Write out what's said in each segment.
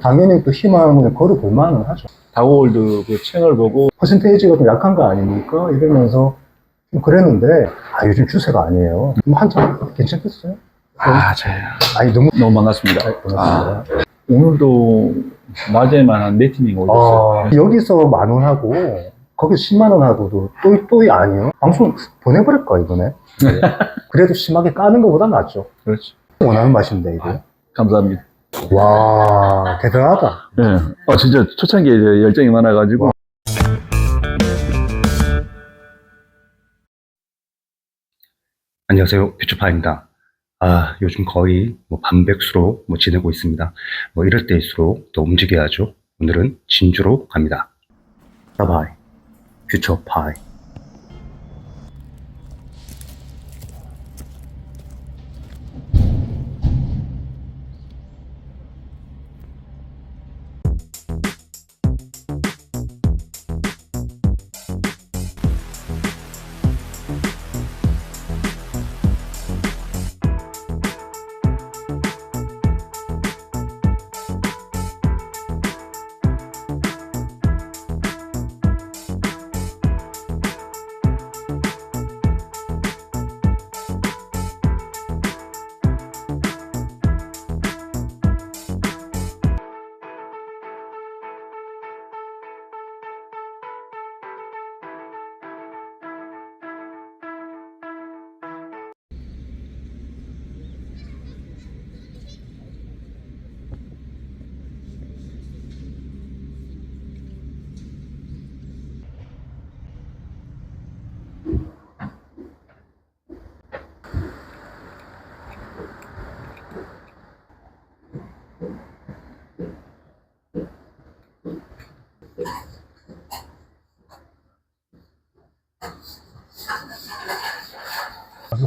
당연히 또 희망을 걸어볼 만은 하죠. 다고월드 그 채널 보고 퍼센테이지가 좀 약한 거 아닙니까? 이러면서 좀 그랬는데, 아, 요즘 추세가 아니에요. 뭐 한참 괜찮겠어요? 아, 저 아니, 너무, 너무 반갑습니다. 아, 고맙습니다. 오늘도 낮에만 한네 팀이 오셨어요. 아, 여기서 만 원 하고, 거기서 10만 원 하고도 또, 또이 아니요? 방송 보내버릴까, 이번에? 네. 그래도 심하게 까는 것보다 낫죠. 그렇죠. 원하는 맛인데, 이게. 감사합니다. 와, 대단하다. 네. 아, 진짜 초창기에 이제 열정이 많아가지고. 안녕하세요. 퓨처파입니다. 아, 요즘 거의 뭐 반백수로 뭐 지내고 있습니다. 뭐 이럴 때일수록 더 움직여야죠. 오늘은 진주로 갑니다. 바이바이. 퓨처파이.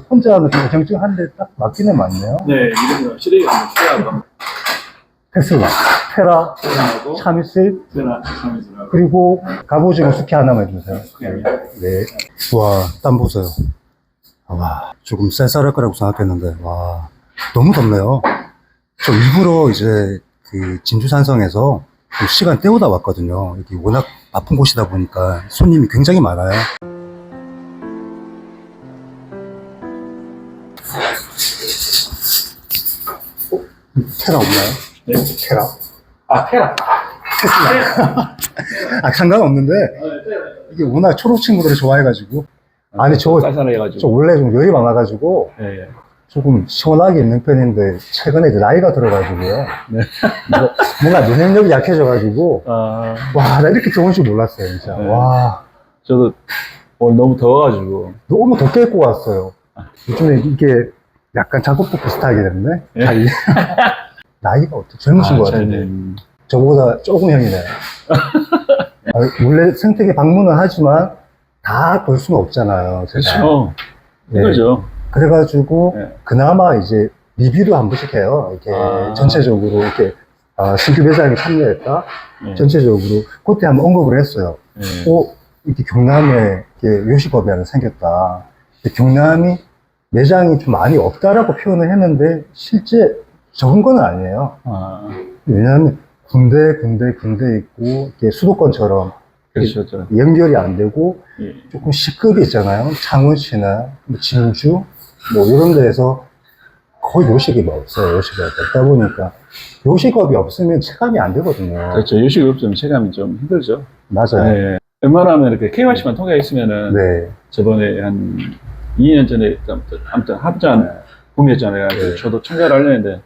혼자 하면 좀 정증한데 딱 맞기는 맞네요. 네, 시대가 한번 필요하고. 테슬라, 테라, 하고 차미슬, 세나 참이슬하고. 그리고 갑오징어 숙회 하나만 해주세요. 네. 네. 와, 땀 보세요. 와, 조금 쌀쌀할 거라고 생각했는데, 와, 너무 덥네요. 저 일부러 이제 그 진주산성에서 그 시간 때우다 왔거든요. 여기 워낙 아픈 곳이다 보니까 손님이 굉장히 많아요. 테라 없나요? 네. 테라? 아, 테라. 아, 상관없는데, 이게 워낙 초록 친구들을 좋아해가지고. 아니, 저. 저 원래 좀 열이 많아가지고, 네. 조금 시원하게 있는 편인데, 최근에 이제 나이가 들어가지고요. 네. 뭐, 뭔가 면역력이 약해져가지고, 아, 와, 나 이렇게 좋은 줄 몰랐어요, 진짜. 네. 와, 저도 오늘 너무 더워가지고. 너무 덥게 입고 왔어요. 요즘에 이게 약간 작업도 비슷하게 됐네? 네. 다 이- 나이가 어떻게 젊으신 것 같은데. 저는 저보다 조금 형이네요. 아, 원래 생태계 방문은 하지만 다 볼 수는 없잖아요. 그렇죠. 네. 그거죠. 그래가지고 네. 그나마 이제 리뷰를 한 번씩 해요. 이렇게 아. 전체적으로 이렇게 아, 신규 매장에 참여했다. 네. 전체적으로 그때 한번 언급을 했어요. 네. 어, 이렇게 경남에 이렇게 요식업이 하나 생겼다. 경남이 매장이 좀 많이 없다라고 표현을 했는데 실제 적은 건 아니에요. 아, 왜냐하면 군데 군데 군데 있고 이렇게 수도권처럼 그렇죠. 저. 연결이 안 되고 예. 조금 C급이 있잖아요. 창원시나 뭐 진주 뭐 이런 데에서 거의 요식이 뭐 없어요. 요식이 없다 보니까 요식업이 없으면 체감이 안 되거든요. 그렇죠. 요식이 없으면 체감이 좀 힘들죠. 맞아요. 네. 웬만하면 이렇게 KYC만 통해 있으면은 네. 저번에 한 2년 전에 아무튼, 합전 구매했잖아요. 그래서 네. 저도 참가를 하려는데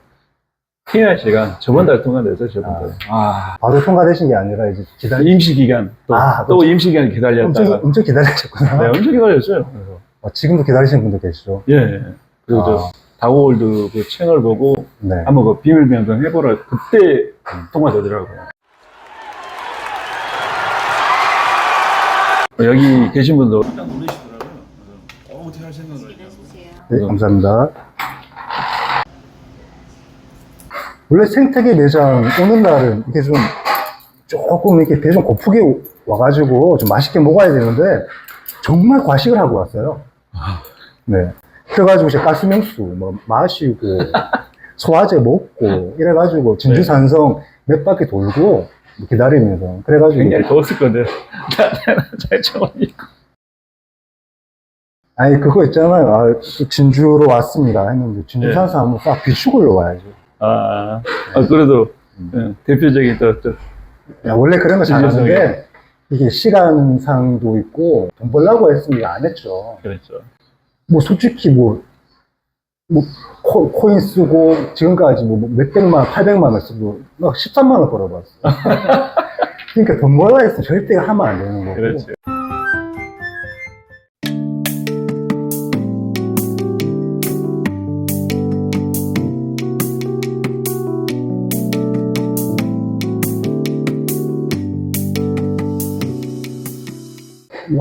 KYC가 저번 달에 통과돼서 저번 달에. 아, 바로 통과되신 게 아니라 이제 기다리 임시 기간 또, 아, 또 그렇죠. 임시 기간 엄청, 기다렸다가 엄청 기다리셨구나. 네, 엄청 기다렸어요. 그래서 어, 지금도 기다리시는 분도 계시죠. 예. 예. 그리고 아. 저 다고월드 그 채널 보고 네. 한번 그 비밀 변경 해보라 그때 통과되더라고요. 어, 여기 계신 분도 깜짝 놀라시더라고요. 어, 어떻게 할 생각을 네, 감사합니다. 원래 생태계 매장 오는 날은 이게 좀 조금 이렇게 배 좀 고프게 오- 와가지고 좀 맛있게 먹어야 되는데 정말 과식을 하고 왔어요. 네. 그래가지고 이제 가스명수 뭐 마시고 소화제 먹고 이래가지고 진주산성 몇 바퀴 돌고 기다리면서 그래가지고 굉장히 더웠을 건데. 잘 쳐보니까. 아니 그거 있잖아요. 아, 진주로 왔습니다 했는데 진주 예. 산사 한번 싹 비추고 올라와야죠. 아, 아, 그래도, 예, 대표적인 또, 또, 야, 원래 그런 거. 잘하는데 이게 시간상도 있고 돈 벌라고 했으면 안 했죠. 그랬죠. 뭐 솔직히 뭐, 뭐 코, 코인 쓰고 지금까지 뭐 몇백만, 팔백만 원 쓰고 막 13만 원 벌어봤어. 그러니까 돈 벌라 했으면 절대 하면 안 되는 거고. 그렇지.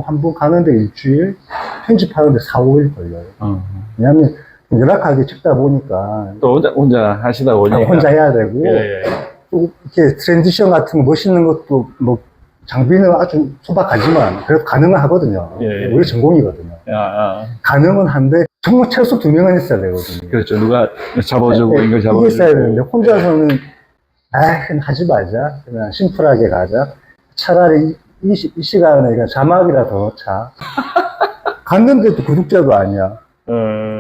뭐 한 번 가는데 일주일, 편집하는데 4, 5일 걸려요. 어. 왜냐면 열악하게 찍다 보니까 또 혼자, 혼자 하시다 보니까. 혼자 해야 되고 예, 예. 또 이렇게 트랜지션 같은 거 멋있는 것도 뭐 장비는 아주 소박하지만 그래도 가능은 하거든요. 예, 예. 우리 전공이거든요. 아, 아. 가능은 한데 정말 최소 두 명은 있어야 되거든요. 그렇죠. 누가 잡아주고, 예, 이걸 이게 잡아주고. 있어야 되는데 혼자서는 아 하지 말자. 그냥 심플하게 가자. 차라리 이, 시, 이 시간에 그냥 자막이라 더 넣자. 갔는데도 구독자도 아니야. 어.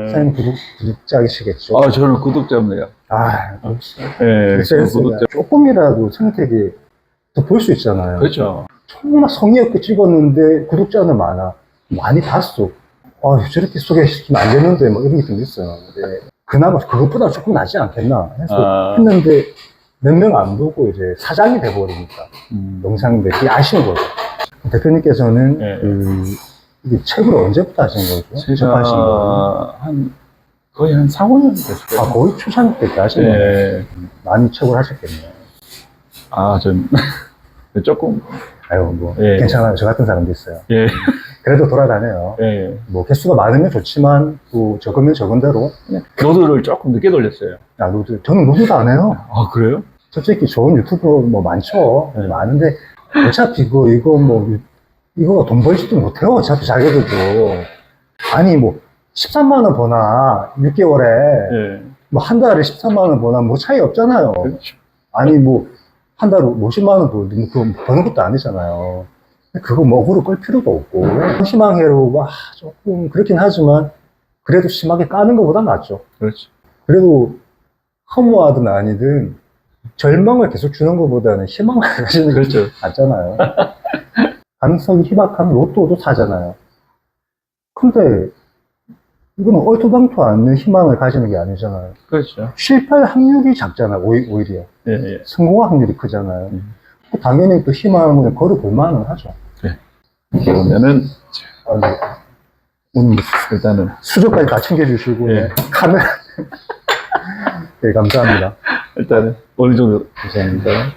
사장님 구독, 구독자이시겠죠? 아, 저는 구독자입니다. 아, 예, 저는 센스가 구독자. 조금이라도 생태계 더볼 수 있잖아요. 그렇죠. 정말 성의 없게 찍었는데 구독자는 많아. 많이 봤어. 아, 저렇게 소개시키면 안 되는데, 뭐 이런 게 좀 있어요. 근데 그나마 그것보다 조금 낫지 않겠나 해서 아. 했는데 몇 명 안 보고 이제 사장이 돼버리니까 음. 영상인데 그게 아쉬운 거죠. 대표님께서는 예. 그 이게 책을 언제부터 하신 거죠? 접하신 거. 제가 한, 거의 한 4, 5년 됐을 아, 거예요. 거의 초창기 때 하신 거예요. 예. 많이 책을 하셨겠네요. 아, 전, 조금, 아유, 뭐, 예. 괜찮아요. 저 같은 사람도 있어요. 예, 그래도 돌아다녀요. 예. 뭐, 개수가 많으면 좋지만, 또 적으면 적은 대로. 노드를 조금 늦게 돌렸어요. 야, 노드, 저는 노드도 안 해요. 아, 그래요? 솔직히 좋은 유튜브 뭐 많죠. 네. 많은데, 어차피 이거, 이거 뭐, 이거 돈 벌지도 못해요. 어차피 자기들도. 아니, 뭐, 13만 원 버나, 6개월에, 예. 뭐, 한 달에 13만 원 버나, 뭐 차이 없잖아요. 그렇죠. 아니, 뭐, 한 달에 50만원 벌도, 뭐, 그거 버는 것도 아니잖아요. 그거 뭐, 억으로 끌 필요도 없고. 희망회로, 와, 조금, 그렇긴 하지만, 그래도 심하게 까는 것보다 낫죠. 그렇죠. 그래도, 허무하든 아니든, 절망을 계속 주는 것보다는 희망을 가지는 게 그렇죠. 낫잖아요. 가능성이 희박하면 로또도 사잖아요. 근데, 이거는 얼토당토 않는 희망을 가지는 게 아니잖아요. 그렇죠. 실패할 확률이 작잖아요, 오히- 오히려. 예, 예. 성공할 확률이 크잖아요. 음. 당연히 또 희망을 걸어볼 만은 하죠. 그러면은, 아, 네. 오늘 일단은, 수저까지 다 챙겨주시고, 예. 네. 카메라. 네, 감사합니다. 일단은, 어느 정도, 감사합니다.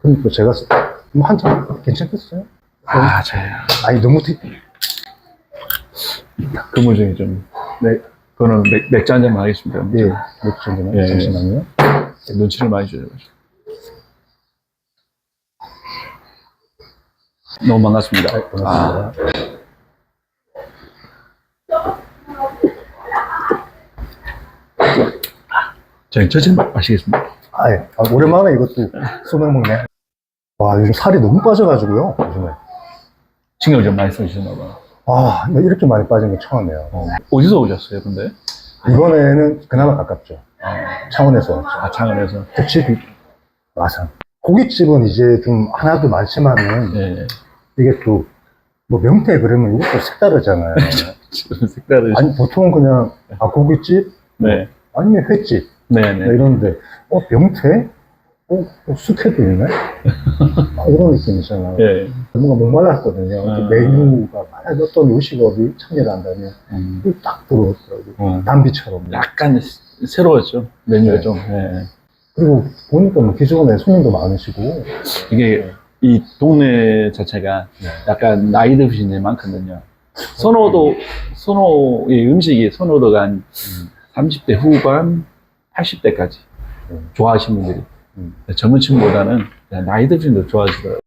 그럼 또 제가, 뭐 한참 괜찮겠어요? 아, 잘. 아니, 너무 되 근무 중에 좀, 네, 그거는 맥, 맥주 한 잔만 하겠습니다. 네, 몇 정도는? 예. 잠시만요. 눈치를 많이 주셔가지고. 너무 반갑습니다. 네, 고맙습니다. 저희 마- 마시겠습니다. 아, 예. 아, 오랜만에 이것도 소맥 먹네. 와, 요즘 살이 너무 빠져가지고요, 요즘에. 신경 좀 많이 써주셨나 봐. 아, 나 이렇게 많이 빠진 게 처음이에요. 어디서 오셨어요, 근데? 이번에는 그나마 가깝죠. 아, 창원에서 왔죠. 아 창원에서. 특집이 마산. 고깃집은 이제 좀 하나도 많지만은 예, 예. 이게 또 뭐 명태 그러면 이것도 색다르잖아요. 지금 색다르시 아니 보통 그냥 아 고깃집 네. 아니면 횟집 네, 뭐 네. 이러는데 어 명태? 어, 어 숙회도 있네? 아, 이런 느낌이잖아요. 예. 뭔가 목말랐거든요. 아. 메뉴가 만약에 어떤 요식업이 참여한다면 음, 딱 들어오더라고요. 어. 담비처럼. 약간 새- 새로웠죠. 메뉴가 네. 좀. 예. 그리고 보니까 뭐 기존에 손님도 많으시고 이게 이 동네 자체가 네. 약간 나이 드신 데 많거든요. 선호도, 선호의 음식이 선호도가 한 30대 후반, 80대까지 음. 좋아하시는 분들이 음. 젊은 층보다는 나이 드신 분 좋아하시더라고요.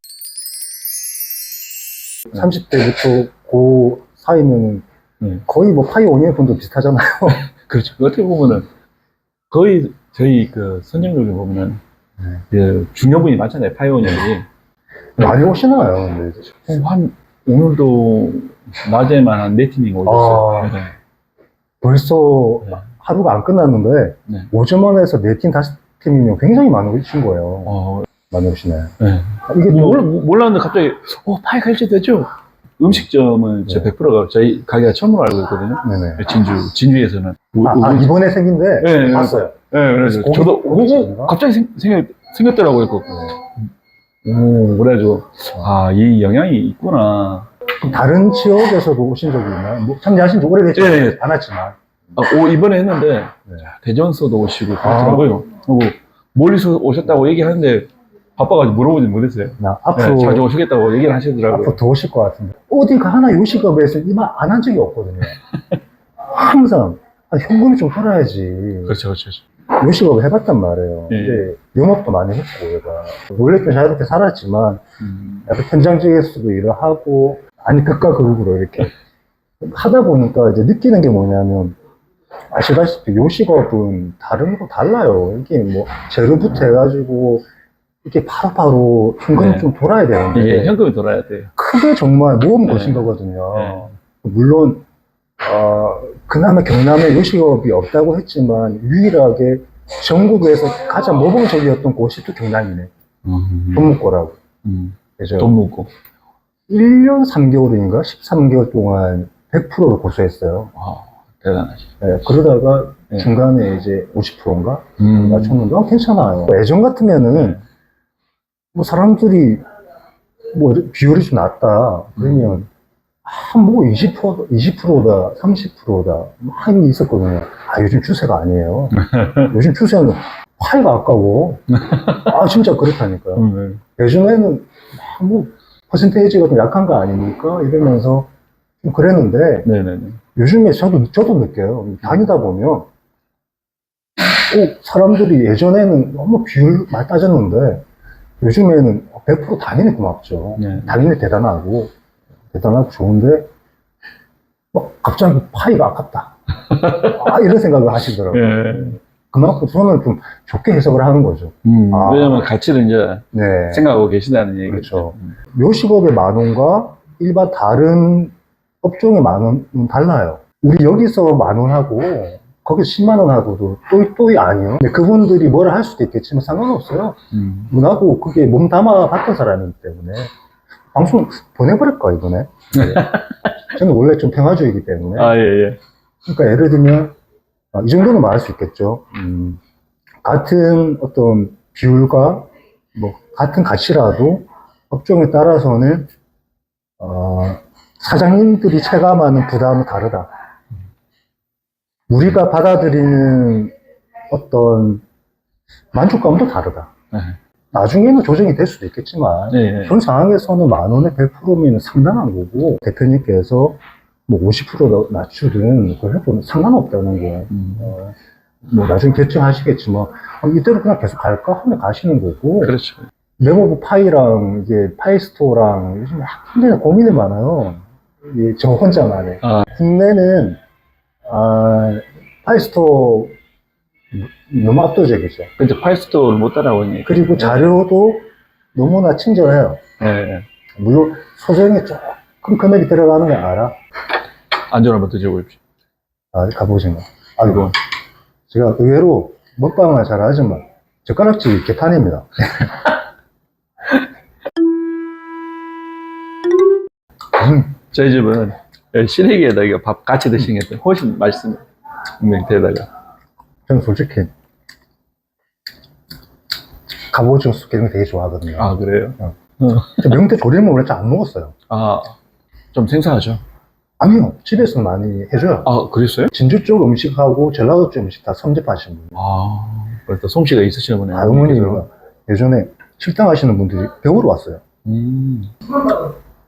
30대부터 고 사이면 네. 거의 뭐 파이오니어 분도 비슷하잖아요. 그렇죠. 어떻게 보면은 거의 저희 그 선생님들 보면은 그 중요분이 많잖아요. 파이오니어이. 많이 오시나요? 어, 한 오늘도 낮에만 한 네 팀이 오셨어요. 아. 네. 벌써 네. 하루가 안 끝났는데 네. 오전만에서 네 팀, 다섯 팀이면 굉장히 많이 오신 거예요. 어, 많이 오시네. 네. 이게 또 몰라, 몰랐는데 갑자기 어 파이 갈지 되죠? 음식점은 저 네. 100%가 저희 가게가 처음으로 알고 있거든요. 네네. 진주 진주에서는. 우- 아, 우- 아, 이번에 생긴데 네, 네. 봤어요. 네, 그래서 고기- 저도 고깃집인가? 오고 갑자기 생, 생겼, 생겼더라고요. 그. 오, 그래가지고 아 이 영향이 있구나. 그럼 다른 지역에서도 오신 적이 있나요? 뭐 참여하신 지 오래됐죠? 네, 네. 안 왔지만. 아, 오, 이번에 했는데 네. 대전서도 오시고 그렇더라고요. 그리고 멀리서 오셨다고 얘기하는데 바빠가지고 물어보지 못했어요. 나 네, 앞으로 자주 오시겠다고 얘기를 하시더라고요. 앞으로 더 오실 것 같은데. 어디 가나 요식업에서 이 말 안 한 적이 없거든요. 항상 아, 현금이 좀 돌아야지. 그렇죠, 그렇죠. 요식업을 해봤단 말이에요. 예. 근데 영업도 많이 했고 얘가 원래 좀 자유롭게 살았지만 음, 약간 현장직에서도 일을 하고 아니 극과 극으로 이렇게 하다 보니까 이제 느끼는 게 뭐냐면 아시다시피 요식업은 다른 거 달라요. 이게 뭐 재료부터 해가지고 이렇게 바로바로 현금이 네. 좀 돌아야 되는데 이게 현금이 돌아야 돼요. 크게 정말 모험 네. 거신 거거든요. 네. 물론 어, 그나마 경남에 요식업이 없다고 했지만 유일하게 전국에서 가장 모범적이었던 곳이 또 경남이네. 음, 돈목고라고. 음, 돈 묻고. 1년 3개월인가 13개월 동안 100%를 고수했어요. 아, 대단하시. 네, 그러다가 네. 중간에 이제 50%인가 음, 맞췄는데 어, 괜찮아요. 예전 같으면은 네. 뭐 사람들이 뭐 이렇게 비율이 좀 낮다 그러면 아뭐 20% 20%다 30%다 많이 있었거든요. 아 요즘 추세가 아니에요. 요즘 추세는 파이가 아까워. 아 진짜 그렇다니까요. 음, 예전에는 아, 뭐 퍼센테이지가 좀 약한 거 아닙니까? 이러면서 좀 그랬는데 네네네. 요즘에 저도 저도 느껴요. 다니다 보면 꼭 사람들이 예전에는 너무 비율 많이 따졌는데 요즘에는 100% 당연히 고맙죠. 네. 당연히 대단하고 대단하고 좋은데 막 갑자기 파이가 아깝다. 아 이런 생각을 하시더라고요. 예. 그만큼 저는 좀 좋게 해석을 하는 거죠. 음, 아. 왜냐면 가치를 이제 네. 생각하고 계신다는 얘기죠. 그렇죠. 음. 요식업의 만원과 일반 다른 업종의 만원은 달라요. 우리 여기서 만 원하고 거기서 10만 원하고도 또이 또이 아니요. 근데 그분들이 뭐라 할 수도 있겠지만 상관없어요. 음. 나도 그게 몸 담아 봤던 사람이기 때문에 방송 보내버릴까 이번에. 저는 원래 좀 평화주의이기 때문에. 아, 예, 예. 그러니까 예를 들면 아, 이 정도는 말할 수 있겠죠. 음, 같은 어떤 비율과 뭐 같은 가치라도 업종에 따라서는 어, 사장님들이 체감하는 부담은 다르다. 우리가 받아들이는 어떤 만족감도 다르다. 네. 나중에는 조정이 될 수도 있겠지만 예, 예. 그런 상황에서는 만 원에 100%면 상당한 거고 대표님께서 뭐 50% 낮추든 그걸 해도 상관없다는 게 음. 어, 뭐 나중에 결정하시겠지만 어, 이대로 그냥 계속 갈까 하면 가시는 거고 그렇죠. 네모브 파이랑 이게 파이스토어랑 요즘 굉장히 고민이 많아요. 이게 저 혼자만의 아. 국내는 아, 파이스토어 너무 압도적이죠. 근데 파이스토를 못 따라오니. 그리고 자료도 너무나 친절해요. 예, 예. 물론 소정에 조금 금액이 들어가는 거 알아? 안전 한번 드셔보십시오. 아, 가보시면. 아, 이거. 제가 의외로 먹방을 잘 하지만 젓가락질 개판입니다. 저희 집은 시래기에다 이거 밥 같이 드시는 게 훨씬 맛있습니다. 냉태에다가. 저는 솔직히 갑오징어 쑥 이런 거 되게 좋아하거든요. 아, 그래요? 저 명태 조림은 원래 잘 안 먹었어요. 아, 좀 생소하죠? 아니요, 집에서 많이 해줘요. 아, 그랬어요? 진주 쪽 음식하고 전라도 쪽 음식 다 섭렵하시는 분이에요. 아, 벌써 솜씨가 있으시나 보네요. 아, 어머니가 예전에 식당 하시는 분들이 배우러 왔어요. 음.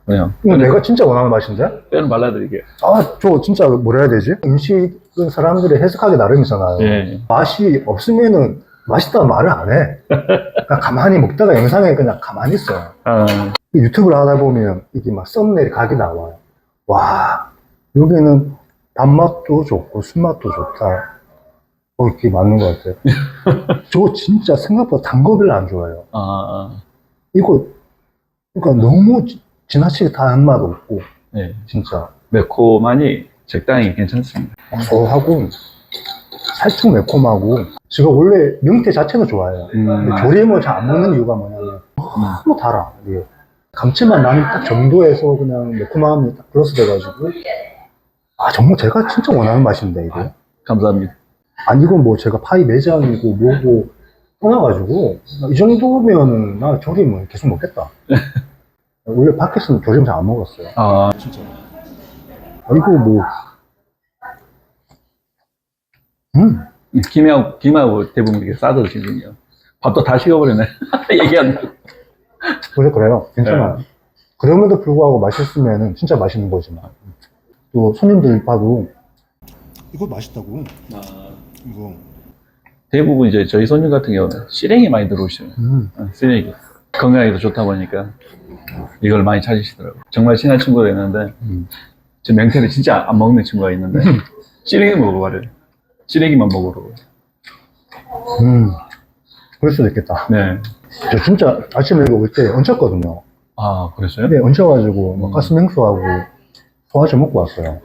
그냥. 이거 내가 진짜 원하는 맛인데? 뼈는 발라드릴게요. 아, 저 진짜 뭐라 해야 되지? 음식은 사람들이 해석하기 나름이잖아요. 예. 맛이 없으면은 맛있다는 말을 안 해. 그냥 가만히 먹다가 영상에 그냥 가만히 있어요. 아, 유튜브를 하다 보면 이게 막 썸네일 각이 나와요. 와, 여기는 밥맛도 좋고 술맛도 좋다. 어, 그게 맞는 것 같아요. 저 진짜 생각보다 단 거 별로 안 좋아해요. 아, 아, 이거, 그러니까 너무 지- 지나치게 단 맛 없고, 네. 진짜. 매콤하니 적당히 괜찮습니다. 고소하고, 살짝 매콤하고, 제가 원래 명태 자체도 좋아해요. 음. 근데 조림을 잘 안 먹는 이유가 뭐냐면, 너무 달아. 이게. 감칠맛 나는 딱 정도에서 그냥 매콤함이 딱 플러스 돼가지고, 아, 정말 제가 진짜 원하는 맛인데, 이게. 감사합니다. 아니, 이건 뭐 제가 파이 매장이고 뭐고 떠나가지고, 이 정도면은 나 조림을 계속 먹겠다. 원래 밖에서는 조림 잘안 먹었어요. 아, 진짜. 아, 이거 뭐, 음, 김하고, 김하고 대부분 이렇게 싸서 드시거든요. 밥도 다 식어버리네. 얘기한다고. 그래, 그래요. 괜찮아요. 그럼에도 불구하고 맛있으면은 진짜 맛있는 거지만. 또 손님들 봐도, 이거 맛있다고, 이거. 대부분 이제 저희 손님 같은 경우는 시래기 많이 들어오시요 음, 어, 시래기. 건강에도 좋다 보니까 이걸 많이 찾으시더라고요. 정말 친한 친구가 있는데, 음. 저 맹태를 진짜 안 먹는 친구가 있는데, 시래기 먹어봐래요. 시래기만 먹으러. 음. 그럴 수도 있겠다. 네. 저 진짜 아침에 이거 올 때 얹혔거든요. 아, 그랬어요? 근데 얹혀가지고 음. 막 가스맹수하고 소화제 먹고 왔어요.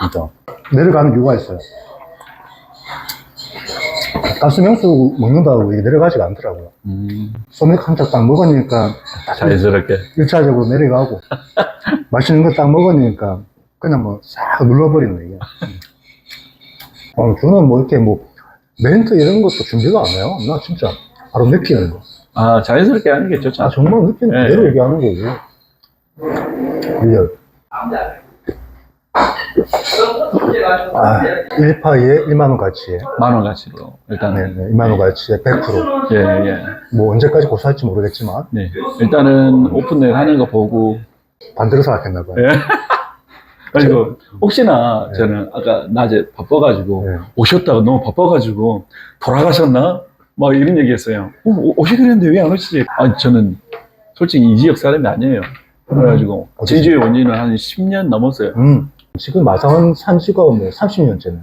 진짜. 내려가는 이유가 있어요. 가스맹수 먹는다고 이게 내려가지가 않더라고요. 음, 소맥 한 잔 딱 먹으니까 자연스럽게. 1차적으로 내려가고 맛있는 거 딱 먹으니까 그냥 뭐 싹 눌러버리는 이게. 어, 저는 뭐 이렇게 뭐 멘트 이런 것도 준비가 안 해요. 나 진짜 바로 느끼는 거. 아, 자연스럽게 하는 게 좋죠. 아, 정말 느끼는 네. 그대로 얘기하는 거고. 리얼. 아, 1파이에 1만원 가치에. 만원 가치로. 네, 일단은. 네, 2만원 가치에 100%. 예, 예. 뭐 언제까지 고수할지 모르겠지만, 네. 일단은 오픈넷 하는 거 보고, 반대로 생각했나봐요. 예. 그리고 혹시나 네. 저는 아까 낮에 바빠가지고 네. 오셨다가 너무 바빠가지고 돌아가셨나? 막 이런 얘기 했어요. 어, 오- 오시기로 했는데 왜 안 오시지? 아니, 저는 솔직히 이 지역 사람이 아니에요. 그래가지고 어디서? 진주에 온 지는 한 10년 넘었어요. 음, 지금 마상은 산 지가 뭐 30년째네.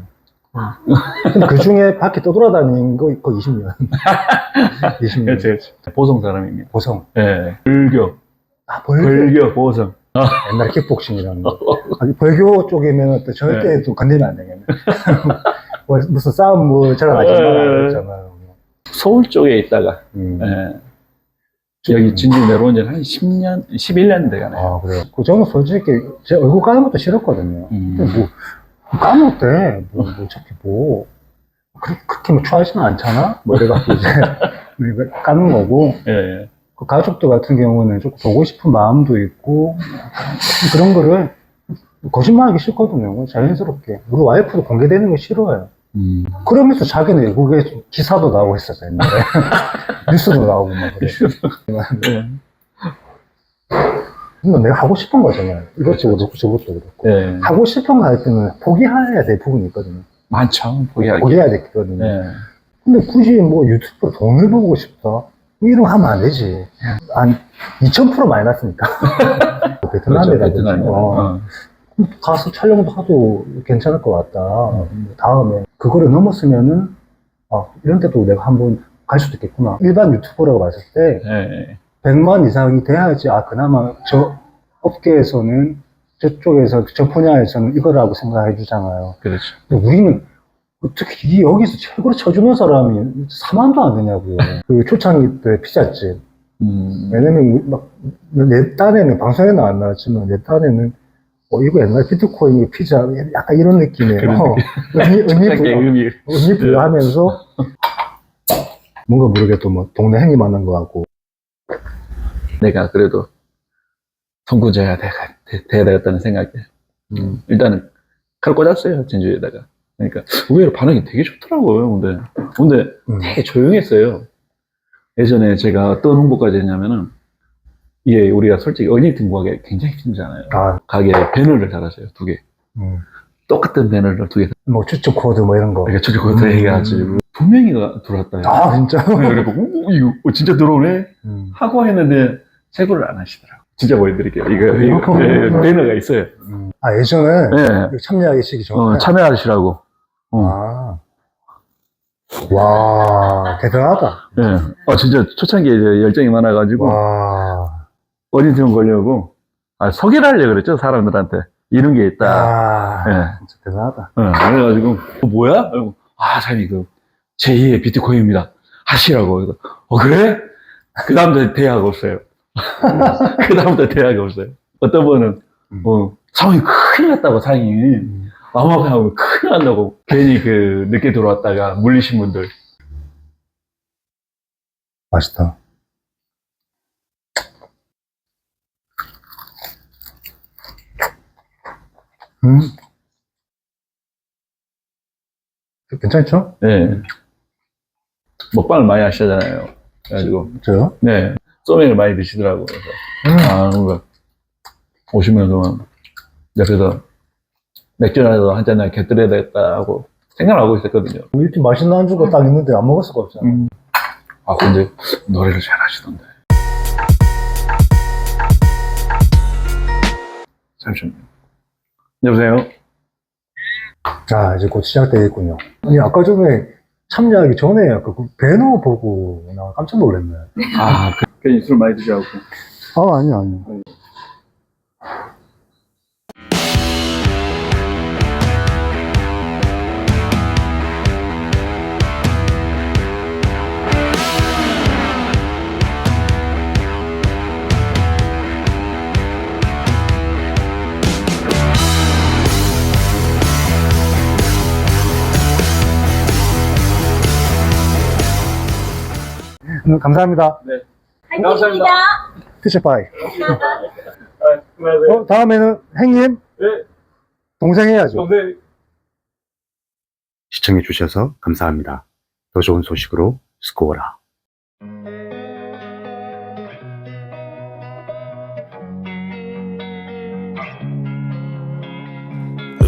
근데 그 중에 밖에 떠돌아다닌 거 거의 20년. 20년. 그렇죠, 그렇죠. 보성 사람입니다. 보성. 예. 불교, 아, 벌교. 불교, 보성. 옛날 킥복싱이라는 거. 아니, 벌교 쪽이면 또 절대 네. 또 건드리면 안 되겠네. 뭐, 무슨 싸움 뭐 저런 하지 말라 그랬잖아요. 서울 쪽에 있다가 음. 예. 여기 진주 내려온 지는 한 10년, 11년 돼가네 요. 아, 그래요? 그 저는 솔직히 제 얼굴 까는 것도 싫었거든요. 음. 근데 뭐, 까면 돼. 뭐, 뭐, 어차피 뭐, 그렇게, 그렇게 뭐 추하지는 않잖아? 뭐 이래갖고 이제, 이거 까는 거고, 예, 예. 그 가족들 같은 경우는 조금 보고 싶은 마음도 있고, 그런 거를 거짓말하기 싫거든요. 자연스럽게. 우리 와이프도 공개되는 거 싫어해요. 음. 그러면서 자기는 외국에 기사도 나오고 했었어요, 옛날에. 뉴스도 나오고 막 그래. 예. 근데 내가 하고 싶은 거잖아요. 이것저것 그렇고 저것도 그렇고. 예. 하고 싶은 거 할 때는 포기해야 될 부분이 있거든요. 많죠. 포기하기. 포기해야 되거든요. 예. 근데 굳이 뭐 유튜브 돈을 보고 싶다? 이런 거 하면 안 되지. 한 2000% 많이 났으니까. 베트남이라든지. 그렇죠, 베트남. 어, 어. 가서 촬영도 하도 괜찮을 것 같다. 뭐 다음에 그거를 넘었으면은 아, 이런 데도 내가 한번 갈 수도 있겠구나. 일반 유튜버라고 봤을 때 예. 100만 이상이 돼야지 아 그나마 저 업계에서는 저쪽에서 저 분야에서는 이거라고 생각해 주잖아요. 그렇죠. 근데 우리는 어떻게 이 여기서 최고로 쳐주는 사람이 4만도 안 되냐고요. 그 초창기 때 피자집. 음. 왜냐면 막내 딴에는 방송에는 안 나왔지만 내 딴에는 어 이거 옛날 비트코인 피자 약간 이런 느낌이에요. 의미 의미 부여 의미. 부여하면서 뭔가 모르게 또 뭐 동네 행위 만난 것 같고 내가 그래도 선구자야 돼야, 돼- 돼야 되겠다는 생각에. 음, 일단은 칼 꽂았어요, 진주에다가. 그러니까 의외로 반응이 되게 좋더라고요, 근데. 근데 음. 되게 조용했어요. 예전에 제가 어떤 홍보까지 했냐면은, 이게 우리가 솔직히 어디 등구하기 굉장히 힘들잖아요. 아, 가게에 배너를 달았어요, 두 개. 음. 똑같은 배너를 두 개. 뭐 추측 코드 뭐 이런 거. 이렇게 저기 거기다 음. 해가지고, 분명히가 들어왔다. 아 진짜. 그래고, 오, 이거 어, 진짜 들어오네? 음. 하고 했는데, 체고를 안 하시더라고요. 진짜 보여드릴게요. 이거, 이거 예, 배너가 있어요. 아 예전에 예. 참여하기 시기 전에. 어, 참여하시라고. 어. 아 와, 대단하다. 예. 어, 진짜 초창기에 열정이 많아가지고, 와. 어린이병 걸려고, 아, 소개를 하려고 그랬죠, 사람들한테. 이런 게 있다. 야, 예. 진짜 대단하다. 예, 그래가지고, 어, 뭐야? 그리고, 아, 사장님, 그, 제2의 비트코인입니다. 하시라고. 그래서, 어, 그래? 그 다음부터 대화가 없어요. 그 다음부터 대화가 없어요. 어떤 분은, 음. 뭐, 상황이 큰일 났다고, 상황이. 아마 그냥 큰일 난다고. 괜히 그, 늦게 들어왔다가 물리신 분들. 맛있다. 음. 괜찮죠? 예. 먹방을 많이 하시잖아요. 그래가지고, 저요? 네. 소맥을 많이 드시더라고요. 그래서, 음. 아, 뭔가, 오시면 동안, 옆에서 맥주라도 한잔 곁들여야 되겠다 하고 생각을 하고 있었거든요. 우리 팀 맛있는 안주가 딱 있는데 안 먹을 수가 없잖아. 음. 아, 근데 노래를 잘 하시던데. 잠시만요. 여보세요? 자, 이제 곧 시작되겠군요. 아니, 아까 전에 참여하기 전에 아까 그 배너 보고 나 깜짝 놀랐네. 아, 그- 괜히 술 많이 드셔갖고. 아, 아니, 아니. 음, 감사합니다. 네. 피셔파이. 아, 안녕하세요. 어, 다음에는 행님, 네, 동생 해야죠. 동생. 시청해주셔서 감사합니다. 더 좋은 소식으로 스코어라.